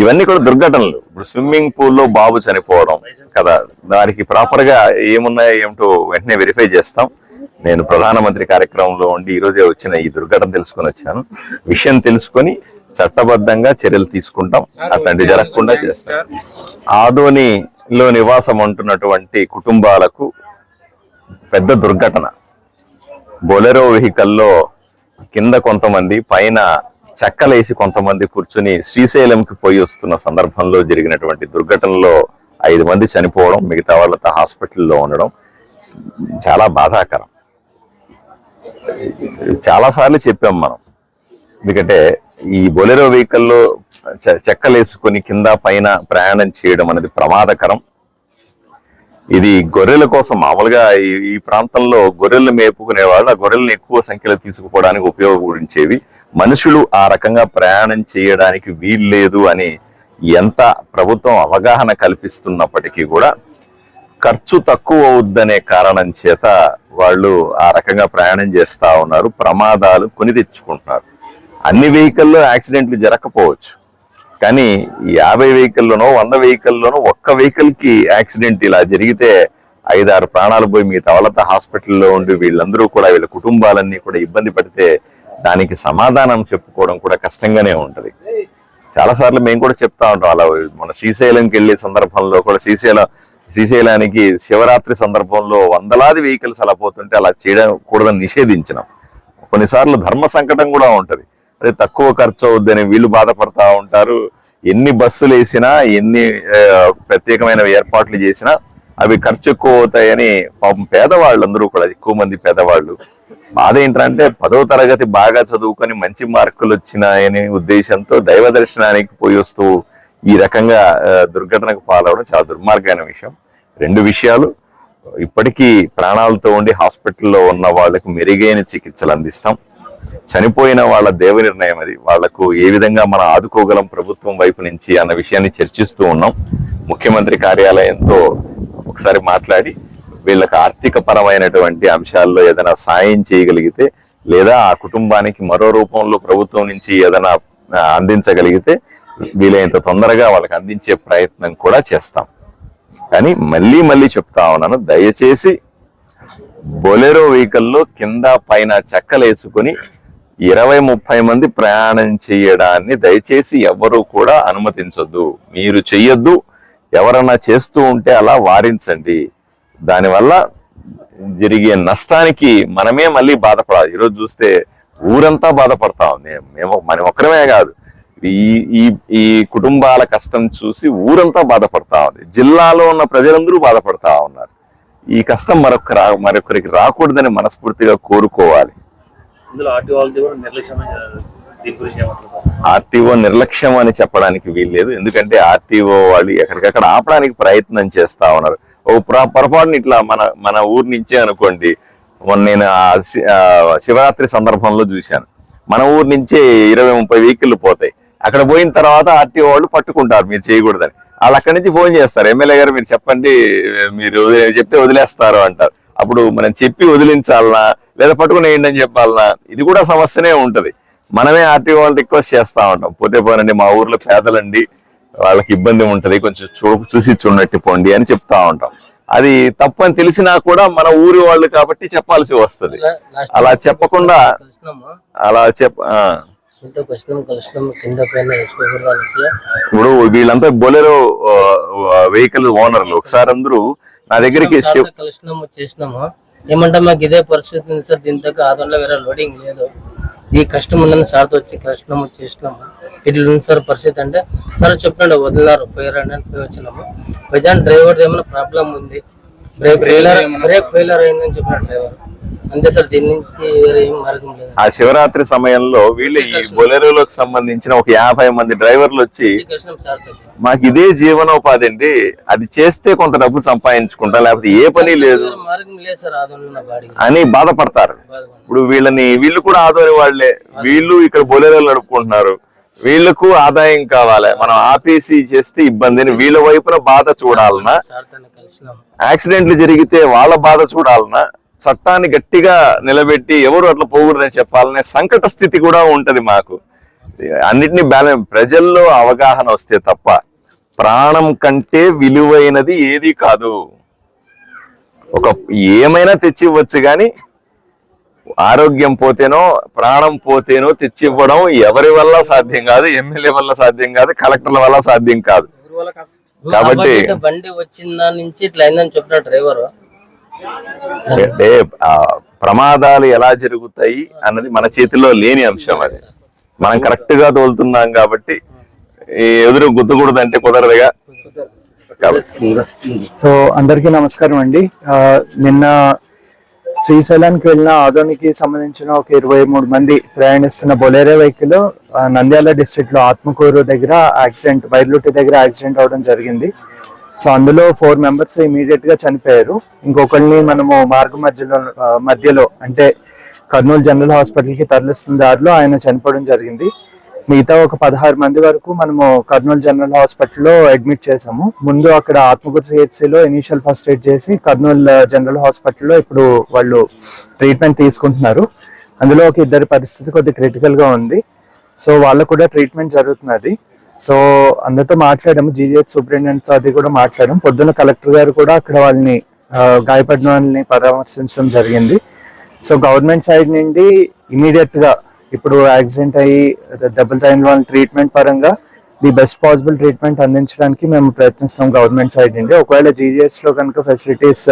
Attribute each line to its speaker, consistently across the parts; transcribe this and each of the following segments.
Speaker 1: ఇవన్నీ కూడా దుర్ఘటనలు. ఇప్పుడు స్విమ్మింగ్ పూల్లో బాబు చనిపోవడం కదా దానికి ప్రాపర్గా ఏమున్నాయో ఏమిటో వెంటనే వెరిఫై చేస్తాం. నేను ప్రధానమంత్రి కార్యక్రమంలో ఉండి ఈ రోజే వచ్చిన ఈ దుర్ఘటన తెలుసుకొని వచ్చాను. విషయం తెలుసుకొని చట్టబద్ధంగా చర్యలు తీసుకుంటాం. అట్లాంటి జరగకుండా చేస్తాం. ఆదోనిలో నివాసం ఉంటున్నటువంటి కుటుంబాలకు పెద్ద దుర్ఘటన. బొలెరో వెహికల్లో కింద కొంతమంది పైన చెక్కలేసి కొంతమంది కూర్చుని శ్రీశైలంకి పోయి వస్తున్న సందర్భంలో జరిగినటువంటి దుర్ఘటనలో ఐదు మంది చనిపోవడం మిగతా వాళ్ళతో హాస్పిటల్లో ఉండడం చాలా బాధాకరం. చాలాసార్లు చెప్పాం మనం. ఎందుకంటే ఈ బొలెరో వెహికల్లో చె- చెక్కలేసుకొని కింద పైన ప్రయాణం చేయడం అనేది ప్రమాదకరం. ఇది గొర్రెల కోసం మామూలుగా ఈ ప్రాంతంలో గొర్రెలు మేపుకునే వాళ్ళు ఆ గొర్రెలను ఎక్కువ సంఖ్యలో తీసుకుపోవడానికి ఉపయోగపడించేవి మనుషులు ఆ రకంగా ప్రయాణం చేయడానికి వీల్లేదు అని ఎంత ప్రభుత్వం అవగాహన కల్పిస్తున్నప్పటికీ కూడా ఖర్చు తక్కువ అవుద్దనే కారణం చేత వాళ్ళు ఆ రకంగా ప్రయాణం చేస్తూ ఉన్నారు. ప్రమాదాలు కొని తెచ్చుకుంటున్నారు. అన్ని వెహికల్లో యాక్సిడెంట్లు జరగకపోవచ్చు కానీ యాభై వెహికల్లోనో వంద వెహికల్లోనో ఒక్క వెహికల్కి యాక్సిడెంట్ ఇలా జరిగితే ఐదారు ప్రాణాలు పోయి మిగతా వాళ్ళతో హాస్పిటల్లో ఉండి వీళ్ళందరూ కూడా వీళ్ళ కుటుంబాలన్నీ కూడా ఇబ్బంది పడితే దానికి సమాధానం చెప్పుకోవడం కూడా కష్టంగానే ఉంటుంది. చాలా సార్లు మేము కూడా చెప్తా ఉంటాం అలా మన శ్రీశైలంకి వెళ్ళే సందర్భంలో కూడా శ్రీశైలం శ్రీశైలానికి శివరాత్రి సందర్భంలో వందలాది వెహికల్స్ అలా పోతుంటే అలా చేయడం కూడదని నిషేధించినాం. కొన్నిసార్లు ధర్మ సంకటం కూడా ఉంటుంది. అదే తక్కువ ఖర్చు అవుద్దని వీళ్ళు బాధపడతా ఉంటారు. ఎన్ని బస్సులు వేసినా ఎన్ని ప్రత్యేకమైన ఏర్పాట్లు చేసినా అవి ఖర్చు ఎక్కువ అవుతాయని పాపం పేదవాళ్ళందరూ కూడా ఎక్కువ మంది పేదవాళ్ళు. బాధ ఏంటంటే పదో తరగతి బాగా చదువుకొని మంచి మార్కులు వచ్చినాయనే ఉద్దేశంతో దైవ దర్శనానికి పోయి వస్తూ ఈ రకంగా దుర్ఘటనకు పాలవడం చాలా దుర్మార్గమైన విషయం. రెండు విషయాలు. ఇప్పటికీ ప్రాణాలతో ఉండి హాస్పిటల్లో ఉన్న వాళ్ళకు మెరుగైన చికిత్సలు అందిస్తాం. చనిపోయిన వాళ్ళ దేవ నిర్ణయం అది. వాళ్ళకు ఏ విధంగా మనం ఆదుకోగలం ప్రభుత్వం వైపు నుంచి అన్న విషయాన్ని చర్చిస్తూ ఉన్నాం. ముఖ్యమంత్రి కార్యాలయంతో ఒకసారి మాట్లాడి వీళ్ళకి ఆర్థిక పరమైనటువంటి అంశాల్లో ఏదైనా సాయం చేయగలిగితే లేదా ఆ కుటుంబానికి మరో రూపంలో ప్రభుత్వం నుంచి ఏదైనా అందించగలిగితే వీలైనంత తొందరగా వాళ్ళకి అందించే ప్రయత్నం కూడా చేస్తాం. కానీ మళ్ళీ మళ్ళీ చెప్తా ఉన్నాను దయచేసి బొలెరో వెహికల్లో కింద పైన చెక్కలేసుకొని ఇరవై ముప్పై మంది ప్రయాణం చేయడాన్ని దయచేసి ఎవరు కూడా అనుమతించొద్దు. మీరు చెయ్యొద్దు. ఎవరన్నా చేస్తూ ఉంటే అలా వారించండి. దానివల్ల జరిగే నష్టానికి మనమే మళ్ళీ బాధపడాలి. ఈరోజు చూస్తే ఊరంతా బాధపడతా ఉంది. మేము మనం ఒక్కరమే కాదు. ఈ ఈ ఈ కుటుంబాల కష్టం చూసి ఊరంతా బాధపడతా ఉంది. జిల్లాలో ఉన్న ప్రజలందరూ బాధపడతా ఉన్నారు. ఈ కష్టం మరొక మరొకరికి రాకూడదని మనస్ఫూర్తిగా కోరుకోవాలి.
Speaker 2: ఇందులో కూడా దీని గురించి ఏమంటారు
Speaker 1: ఆర్టీఓ నిర్లక్ష్యం అని చెప్పడానికి వీల్లేదు ఎందుకంటే ఆర్టీఓ వాళ్ళు ఎక్కడికక్కడ ఆపడానికి ప్రయత్నం చేస్తా ఉన్నారు. ఓ పొరపాటుని ఇట్లా మన మన ఊరు నుంచే అనుకోండి మొన్న నేను శివరాత్రి సందర్భంలో చూశాను. మన ఊరు నుంచే ఇరవై ముప్పై వెహికల్ పోతాయి. అక్కడ పోయిన తర్వాత ఆర్టీఓ వాళ్ళు పట్టుకుంటారు మీరు చేయకూడదని. వాళ్ళు అక్కడి నుంచి ఫోన్ చేస్తారు ఎమ్మెల్యే గారు మీరు చెప్పండి మీరు వదిలే- చెప్తే వదిలేస్తారు అంటారు. అప్పుడు మనం చెప్పి వదిలించాలనా? లేదా పట్టుకుని వేయండి అని చెప్పాలనా? ఇది కూడా సమస్యనే ఉంటది. మనమే ఆర్టీఓ వాళ్ళు రిక్వెస్ట్ చేస్తా ఉంటాం. పోతే పోనండి మా ఊర్లో పేదలండి వాళ్ళకి ఇబ్బంది ఉంటది కొంచెం చూ చూసి చూడనట్టు పోండి అని చెప్తా ఉంటాం. అది తప్పు అని తెలిసినా కూడా మన ఊరి వాళ్ళు కాబట్టి చెప్పాల్సి వస్తది. అలా చెప్పకుండా అలా చెప్
Speaker 3: అనేసి.
Speaker 1: ఇప్పుడు వీళ్ళంతా బొలెరో వెహికల్ ఓనర్లు. ఒకసారి అందరూ నా దగ్గరికి
Speaker 3: కలిసినాము చేసినాము ఏమంటే మాకు ఇదే పరిస్థితి ఉంది సార్ దీని దగ్గర ఆదంలో వేరే లోడింగ్ లేదు. ఈ కష్టం ఉందని సార్తో వచ్చి కలిసినాము చేసినాము ఇట్లా ఉంది సార్ పరిస్థితి అంటే సార్ చెప్పండి వదిలినారు పోయారండి అని పోయి వచ్చినాము. వైజాగ్ డ్రైవర్ ఏమైనా ప్రాబ్లం ఉంది? బ్రేక్ ఫెయిలర్ బ్రేక్ ఫెయిలర్ అయిందని చెప్పిన డ్రైవర్. అంతే సార్ దీని నుంచి వేరే ఏం మార్గం లేదు.
Speaker 1: ఆ శివరాత్రి సమయంలో వీళ్ళు ఈ బొలెరోలకు సంబంధించిన ఒక యాభై మంది డ్రైవర్లు వచ్చి మాకు ఇదే జీవనోపాధి అండి. అది చేస్తే కొంత డబ్బు సంపాదించుకుంటా లేకపోతే ఏ పని లేదు
Speaker 3: మార్గం లేదు సార్ ఆదంలో నా బాడీ.
Speaker 1: అని బాధపడతారు. ఇప్పుడు వీళ్ళని వీళ్ళు కూడా ఆదోని వాళ్ళే. వీళ్ళు ఇక్కడ బొలెరోలు నడుపుకుంటున్నారు. వీళ్ళకు ఆదాయం కావాలి. మనం ఆపేసి చేస్తే ఇబ్బందిని వీళ్ళ వైపున బాధ చూడాలనా? యాక్సిడెంట్లు జరిగితే వాళ్ళ బాధ చూడాలనా? చట్టాన్ని గట్టిగా నిలబెట్టి ఎవరు అట్లా పోకూడదని చెప్పాలనే సంకట స్థితి కూడా ఉంటది మాకు. అన్నిటినీ బ్యాలెన్స్ ప్రజల్లో అవగాహన వస్తే తప్ప ప్రాణం కంటే విలువైనది ఏది కాదు. ఒక ఏమైనా తెచ్చి ఇవ్వచ్చు కానీ ఆరోగ్యం పోతేనో ప్రాణం పోతేనో తెచ్చి ఇవ్వడం ఎవరి వల్ల సాధ్యం కాదు ఎమ్మెల్యే వల్ల సాధ్యం కాదు కలెక్టర్ల వల్ల సాధ్యం కాదు. కాబట్టి
Speaker 3: బండి వచ్చిన దాని నుంచి ఇట్లా అయిందని చెప్పిన డ్రైవర్.
Speaker 1: అంటే ప్రమాదాలు ఎలా జరుగుతాయి అన్నది మన చేతిలో లేని అంశం అది. మనం కరెక్ట్గా తోలుతున్నాం కాబట్టి ఈ ఎదురు గుద్దకూడదు అంటే కుదరదుగా
Speaker 4: సో అందరికీ నమస్కారం అండి. నిన్న శ్రీశైలానికి వెళ్ళిన ఆదోనికి సంబంధించిన ఒక ఇరవై మూడు మంది ప్రయాణిస్తున్న బొలేరో వెహికల్ నంద్యాల డిస్ట్రిక్ట్లో ఆత్మకూరు దగ్గర యాక్సిడెంట్ వైర్లుట్టి దగ్గర యాక్సిడెంట్ అవడం జరిగింది. సో అందులో ఫోర్ మెంబర్స్ ఇమీడియట్గా చనిపోయారు. ఇంకొకరిని మనము మార్గ మధ్యలో మధ్యలో అంటే కర్నూలు జనరల్ హాస్పిటల్కి తరలిస్తున్న దారిలో ఆయన చనిపోవడం జరిగింది. మిగతా ఒక పదహారు మంది వరకు మనము కర్నూలు జనరల్ హాస్పిటల్లో అడ్మిట్ చేసాము ముందు అక్కడ ఆత్మకూరు సిహెచ్సిలో ఇనీషియల్ ఫస్ట్ ఎయిడ్ చేసి కర్నూలు జనరల్ హాస్పిటల్లో ఇప్పుడు వాళ్ళు ట్రీట్మెంట్ తీసుకుంటున్నారు. అందులో ఒక ఇద్దరి పరిస్థితి కొద్ది క్రిటికల్గా ఉంది. సో వాళ్ళకు కూడా ట్రీట్మెంట్ జరుగుతున్నది. సో అందరితో మాట్లాడాము. జీజీహెచ్ సూపరింటెండెంట్తో అది కూడా మాట్లాడాం పొద్దున్న కలెక్టర్ గారు కూడా అక్కడ వాళ్ళని గాయపడిన వాళ్ళని పరామర్శించడం జరిగింది. సో గవర్నమెంట్ సైడ్ నుండి ఇమీడియట్గా ఇప్పుడు యాక్సిడెంట్ అయ్యి దెబ్బలు తగిన వాళ్ళ ట్రీట్మెంట్ పరంగా ది బెస్ట్ పాసిబుల్ ట్రీట్మెంట్ అందించడానికి మేము ప్రయత్నిస్తాం గవర్నమెంట్ సైడ్ నుండి. ఒకవేళ జీజీహెచ్లో కనుక ఫెసిలిటీస్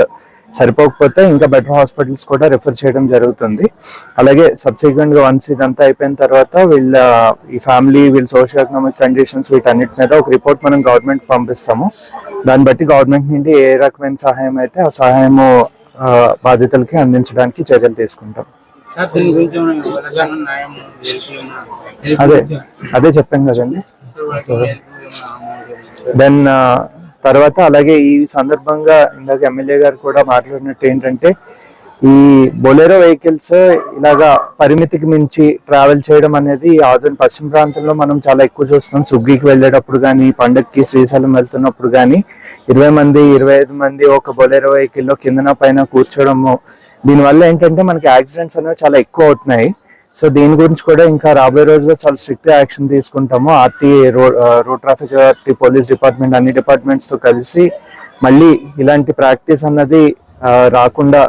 Speaker 4: సరిపోకపోతే ఇంకా బెటర్ హాస్పిటల్స్ కూడా రిఫర్ చేయడం జరుగుతుంది. అలాగే సబ్సిక్వెంట్గా వన్స్ ఇదంతా అయిపోయిన తర్వాత వీళ్ళ ఈ ఫ్యామిలీ వీళ్ళ సోషల్ ఎకనామిక్ కండిషన్స్ వీటన్నిటి మీద ఒక రిపోర్ట్ మనం గవర్నమెంట్ పంపిస్తాము. దాన్ని బట్టి గవర్నమెంట్ నుండి ఏ రకమైన సహాయం అయితే ఆ సహాయము బాధితులకి అందించడానికి చర్యలు తీసుకుంటాం. అదే అదే చెప్పాను కదండి. దెన్ తర్వాత అలాగే ఈ సందర్భంగా ఇందాక ఎమ్మెల్యే గారు కూడా మాట్లాడినట్టు ఏంటంటే ఈ బొలెరో వెహికల్స్ ఇలాగా పరిమితికి మించి ట్రావెల్ చేయడం అనేది ఆధునిక పశ్చిమ ప్రాంతంలో మనం చాలా ఎక్కువ చూస్తున్నాం. సుగ్గికి వెళ్ళేటప్పుడు కానీ పండక్కి శ్రీశైలం వెళ్తున్నప్పుడు కానీ ఇరవై మంది ఇరవై ఐదు మంది ఒక బొలెరో వెహికల్లో కిందన పైన కూర్చోడము. దీనివల్ల ఏంటంటే మనకి యాక్సిడెంట్స్ అనేవి చాలా ఎక్కువ అవుతున్నాయి. సో దీని గురించి కూడా ఇంకా రాబోయే రోజుల్లో చాలా స్ట్రిక్ట్ యాక్షన్ తీసుకుంటాము. R T A road traffic authority police department అన్ని డిపార్ట్మెంట్స్తో కలిసి మళ్ళీ ఇలాంటి ప్రాక్టీస్ అన్నది రాకుండా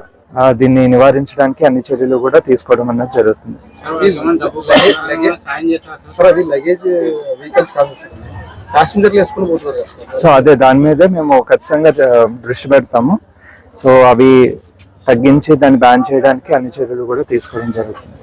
Speaker 4: దీన్ని నివారించడానికి అన్ని చర్యలు కూడా తీసుకోవడం అన్నది జరుగుతుంది. సో అదే దాని మీదే మేము ఖచ్చితంగా దృష్టి పెడతాము. సో అవి తగ్గించి దాన్ని బ్యాన్ చేయడానికి అన్ని చర్యలు కూడా తీసుకోవడం జరుగుతుంది.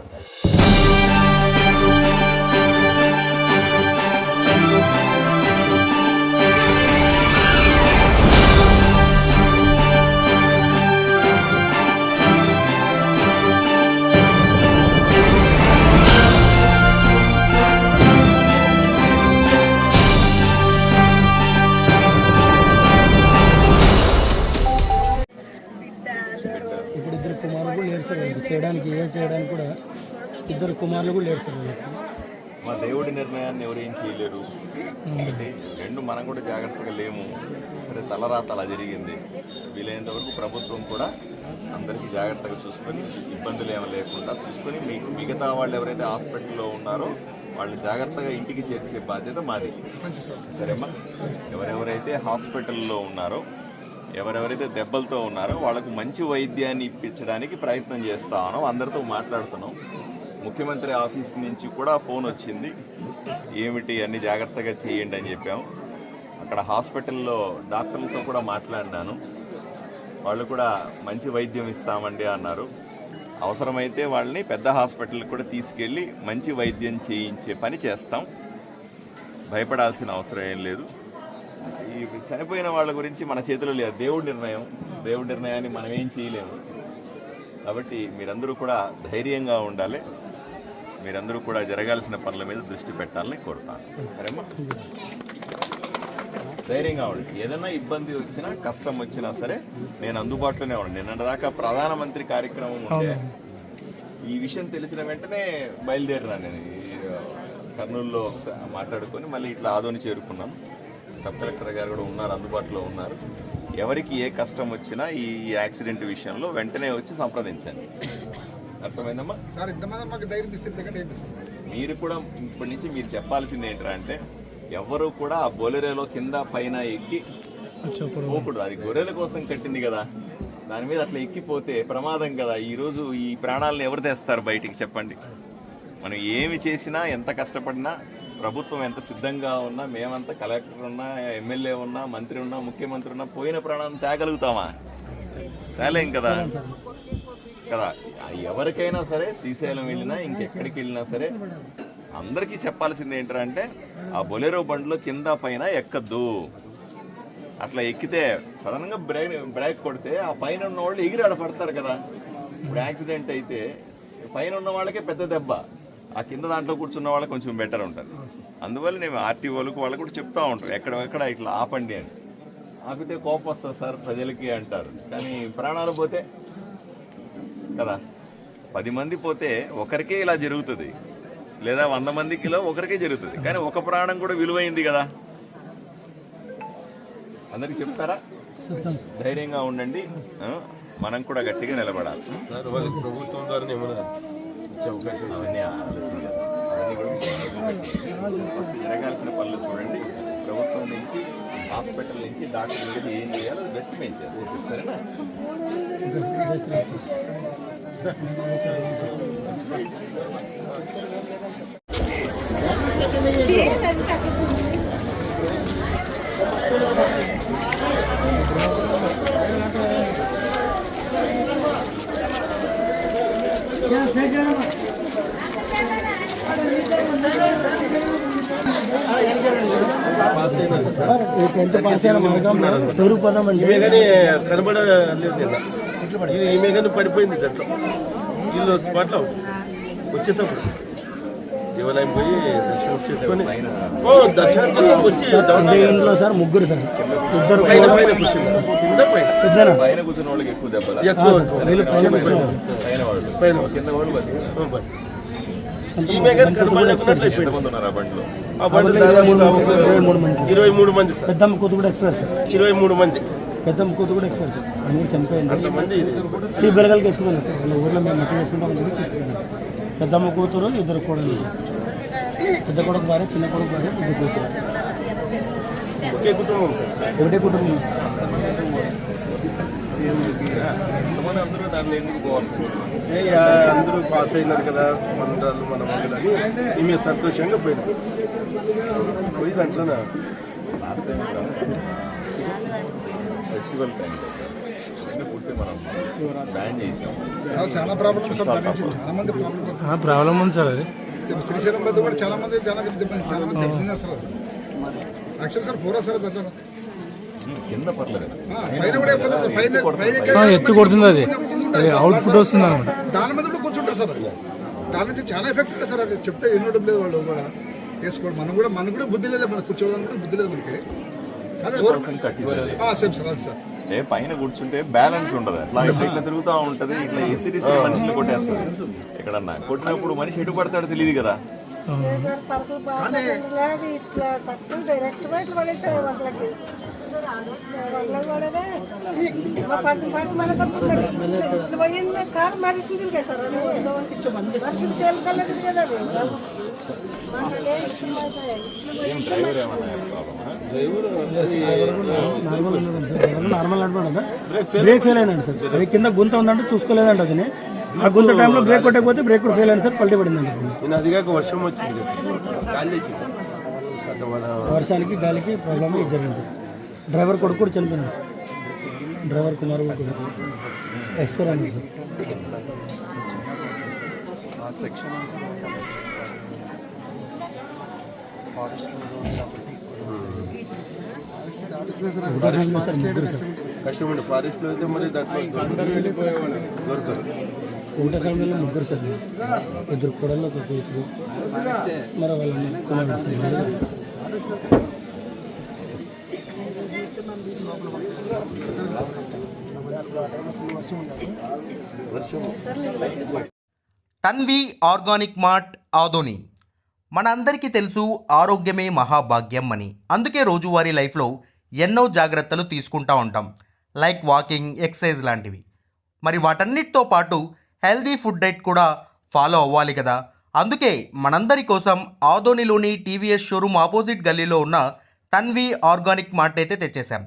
Speaker 5: కుమారులు కూడా లేరు సార్
Speaker 1: మా దేవుడి నిర్ణయాన్ని ఎవరేం చేయలేరు. రెండు మనం కూడా జాగ్రత్తగా లేము. సరే తలరాత అలా జరిగింది. వీలైనంత వరకు ప్రభుత్వం కూడా అందరికీ జాగ్రత్తగా చూసుకొని ఇబ్బందులు ఏమి లేకుండా చూసుకొని మీకు మిగతా వాళ్ళు ఎవరైతే హాస్పిటల్లో ఉన్నారో వాళ్ళు జాగ్రత్తగా ఇంటికి చేర్చే బాధ్యత మాది. సరేమ్మా? ఎవరెవరైతే హాస్పిటల్లో ఉన్నారో ఎవరెవరైతే దెబ్బలతో ఉన్నారో వాళ్ళకు మంచి వైద్యాన్ని ఇప్పించడానికి ప్రయత్నం చేస్తాను అందరితో మాట్లాడుతున్నాం. ముఖ్యమంత్రి ఆఫీస్ నుంచి కూడా ఫోన్ వచ్చింది. ఏమిటి అన్ని జాగ్రత్తగా చేయండి అని చెప్పాము. అక్కడ హాస్పిటల్లో డాక్టర్లతో కూడా మాట్లాడినాను. వాళ్ళు కూడా మంచి వైద్యం ఇస్తామండి అన్నారు. అవసరమైతే వాళ్ళని పెద్ద హాస్పిటల్కి కూడా తీసుకెళ్ళి మంచి వైద్యం చేయించే పని చేస్తాం. భయపడాల్సిన అవసరం ఏం లేదు. ఈ చనిపోయిన వాళ్ళ గురించి మన చేతిలో లేదు. దేవుడి నిర్ణయం. దేవుడి నిర్ణయాన్ని మనం ఏం చేయలేము. కాబట్టి మీరందరూ కూడా ధైర్యంగా ఉండాలి. మీరందరూ కూడా జరగాల్సిన పనుల మీద దృష్టి పెట్టాలని కోరుతాను. సరేమ్మా? ధైర్యంగా ఉండండి. ఏదైనా ఇబ్బంది వచ్చినా కష్టం వచ్చినా సరే నేను అందుబాటులోనే ఉన్నాను నిన్నటిదాకా ప్రధానమంత్రి కార్యక్రమం ఉంటే ఈ విషయం తెలిసిన వెంటనే బయలుదేరినా నేను. కర్నూలులో మాట్లాడుకొని మళ్ళీ ఇట్లా ఆదోని చేరుకున్నాం. సబ్ కలెక్టర్ గారు కూడా ఉన్నారు అందుబాటులో ఉన్నారు. ఎవరికి ఏ కష్టం వచ్చినా ఈ యాక్సిడెంట్ విషయంలో వెంటనే వచ్చి సంప్రదించండి. అర్థమైందమ్మా
Speaker 6: సార్ ఇంతమంది మాకు ధైర్యం ఇస్తే ఇంతకంటే ఏం ఇస్తారు
Speaker 1: మీరు కూడా ఇప్పటి నుంచి మీరు చెప్పాల్సింది ఏంటంటే అంటే ఎవరు కూడా ఆ బొలెరోలో కింద పైన ఎక్కి పోకూడదు. అది గొర్రెల కోసం కట్టింది కదా. దాని మీద అట్లా ఎక్కిపోతే ప్రమాదం కదా. ఈ రోజు ఈ ప్రాణాలను ఎవరు తెస్తారు బయటికి చెప్పండి. మనం ఏమి చేసినా ఎంత కష్టపడినా ప్రభుత్వం ఎంత సిద్ధంగా ఉన్నా మేమంతా కలెక్టర్ ఉన్నా ఎమ్మెల్యే ఉన్నా మంత్రి ఉన్నా ముఖ్యమంత్రి ఉన్నా పోయిన ప్రాణాలను తేగలుగుతామా? తేలేం కదా. కదా. ఎవరికైనా సరే శ్రీశైలం వెళ్ళినా ఇంకెక్కడికి వెళ్ళినా సరే అందరికీ చెప్పాల్సింది ఏంటంటే ఆ బొలెరో బండ్లో కింద పైన ఎక్కద్దు. అట్లా ఎక్కితే సడన్గా బ్రేక్ బ్రేక్ కొడితే ఆ పైన ఉన్న వాళ్ళు ఎగిరి ఆడ పడతారు కదా. ఇప్పుడు యాక్సిడెంట్ అయితే పైన ఉన్న వాళ్ళకే పెద్ద దెబ్బ. ఆ కింద దాంట్లో కూర్చున్న వాళ్ళకి కొంచెం బెటర్ ఉంటుంది. అందువల్ల నేను ఆర్టీఓలకు వాళ్ళకు కూడా చెప్తా ఉంటారు ఎక్కడెక్కడ ఇట్లా ఆపండి అని. ఆపితే కోపం వస్తుంది సార్ ప్రజలకి అంటారు. కానీ ప్రాణాలు పోతే కదా? పది మంది పోతే ఒకరికే ఇలా జరుగుతుంది. లేదా వంద మందికిలో ఒకరికే జరుగుతుంది. కానీ ఒక ప్రాణం కూడా విలువైంది కదా? అందరికి చెప్తారా? ధైర్యంగా ఉండండి? మనం కూడా గట్టిగా నిలబడాలి.
Speaker 7: ప్రభుత్వం ద్వారా
Speaker 1: అవన్నీ ఆలోచించాలి జరగాల్సిన పనులు చూడండి. ప్రభుత్వం నుంచి హాస్పిటల్ నుంచి డాక్టర్ ఏం చేయాలో బెస్ట్ మేము చేస్తాం. సరేనా?
Speaker 5: టెన్త్ పాస్ అయిన మార్గంలో టూరు పోదాం అంటే
Speaker 7: ఈమె కానీ కనబడలేదు నిన్న ఇది ఈమె కానీ పడిపోయింది దాంట్లో. వీళ్ళు స్పాట్లో వచ్చేటప్పుడు దేవాలయం పోయి దర్శనం చేసుకొని ఓ దర్శనం చేసుకొని వచ్చి
Speaker 5: ఇంట్లో సార్ ముగ్గురు సార్. ఇద్దరు.
Speaker 7: పైన పైన కూర్చుంది కింద పైన.
Speaker 5: పెద్దనా
Speaker 1: పైన కూర్చున్న వాళ్ళకి ఎక్కువ దెబ్బలా?
Speaker 7: ఎక్కువ
Speaker 5: పైన
Speaker 1: కింద వాళ్ళు
Speaker 5: ఇరవై మూడు మంది.
Speaker 7: ఇరవై మూడు మంది. సార్
Speaker 5: పెద్దమ్మ కూతురు కూడా ఎక్స్పైర్ సార్. కూడా చనిపోయింది సి బెలగల్కి వేసుకున్నాను సార్. వాళ్ళ ఊర్లో మేము మట్టి వేసుకుంటాం అని చెప్పి తీసుకున్నాను. పెద్దమ్మ కూతురు ఇద్దరు కోడలు పెద్ద కొడుకు భార్య చిన్న కొడుకు భార్య పెద్ద కూతురు.
Speaker 7: ఒకే కుటుంబం సార్.
Speaker 5: ఒకటే కుటుంబం.
Speaker 1: అందరూ ఎందుకు పోవాలి?
Speaker 7: అందరూ పాస్ అయినారు కదా మండలాలు మన మండలని ఈమె సంతోషంగా పోయింది పోయి దాంట్లోనే?
Speaker 1: ఫెస్టివల్ టైం పుట్టి మనం బ్యాన్ చేసాం.
Speaker 6: చాలా- సార్ నుంచి. చాలా మంది ప్రాబ్లమ్
Speaker 5: ప్రాబ్లం ఉంది సార్ అది.
Speaker 6: శ్రీశైలం పెద్ద కూడా చాలా మంది చాలా చాలా మంది దెబ్బతిన్నారు సార్ అది. యాక్చువల్ సార్ పూరా సార్ పైన
Speaker 5: ఎత్తు కొడుతుంది అది. అవుట్ ఫుట్ వస్తుంది అనమాట
Speaker 6: దాని మీద కూడా కూర్చుంటారు సార్. దాని నుంచి చాలా ఎఫెక్ట్ ఉంటుంది సార్ అది. చెప్తే వినడం లేదు వాళ్ళు కూడా. వేసుకోవడం మనం కూడా మనకు కూడా బుద్ధి లేదు. మన కూర్చోవడానికి బుద్ధి లేదు మనకి.
Speaker 1: అంటే పైన కూర్చుంటే బ్యాలెన్స్ ఉండదు. అట్లా ఇట్లా తిరుగుతూ ఉంటది ఇట్లా ఎసిరిసి మనుషులు కొట్టేస్తారు. ఎక్కడన్నా కొట్టినప్పుడు మనిషి ఎటు పడతాడో తెలియదు కదా.
Speaker 8: ఇట్లా డైరెక్ట్ ఇట్లా పోయింది కారు మరి ఇట్లా సార్. అది వర్షం తిరిగేది అది
Speaker 5: నార్మల్ బ్రేక్ ఫెయిల్ అయిందండి సార్ అది కింద గుంత ఉందంటే చూసుకోలేదంట అది ఆ గుంత టైంలో బ్రేక్ కొట్టకపోతే బ్రేక్ కూడా ఫెయిల్ అయింది సార్ పల్టీ పడిందండి
Speaker 7: నేను వర్షం వచ్చింది
Speaker 5: వర్షానికి గాలికి ప్రాబ్లమ్ జరిగింది డ్రైవర్ కొడుకు కూడా చనిపోయినాడు సార్. డ్రైవర్ కుమార్ కూడా ఎక్స్పైర్ అయింది సార్. ఫ్యామిలీ సార్ ముగ్గురు సార్
Speaker 7: కష్టపడి ఫారెస్ట్లో అయితే మరి దాంట్లో దొరకరు
Speaker 5: ఒకటే ఫ్యామిలీలో ముగ్గురు సార్. ఇద్దరు కొడల్లో ఒక కూతురు. మరి వాళ్ళ కుమారుడు sir
Speaker 9: Tanvi organic mart Adoni. మనందరికీ తెలుసు ఆరోగ్యమే మహాభాగ్యం అని. అందుకే రోజువారీ లైఫ్లో ఎన్నో జాగ్రత్తలు తీసుకుంటూ ఉంటాం. లైక్ వాకింగ్ ఎక్సర్సైజ్ లాంటివి. మరి వాటన్నిటితో పాటు హెల్దీ ఫుడ్ డైట్ కూడా ఫాలో అవ్వాలి కదా. అందుకే మనందరి కోసం ఆదోనిలోని టీవీఎస్ షోరూమ్ ఆపోజిట్ గల్లీలో ఉన్న తన్వి ఆర్గానిక్ మార్ట్ అయితే తెచ్చేశాం.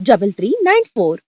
Speaker 10: double three nine four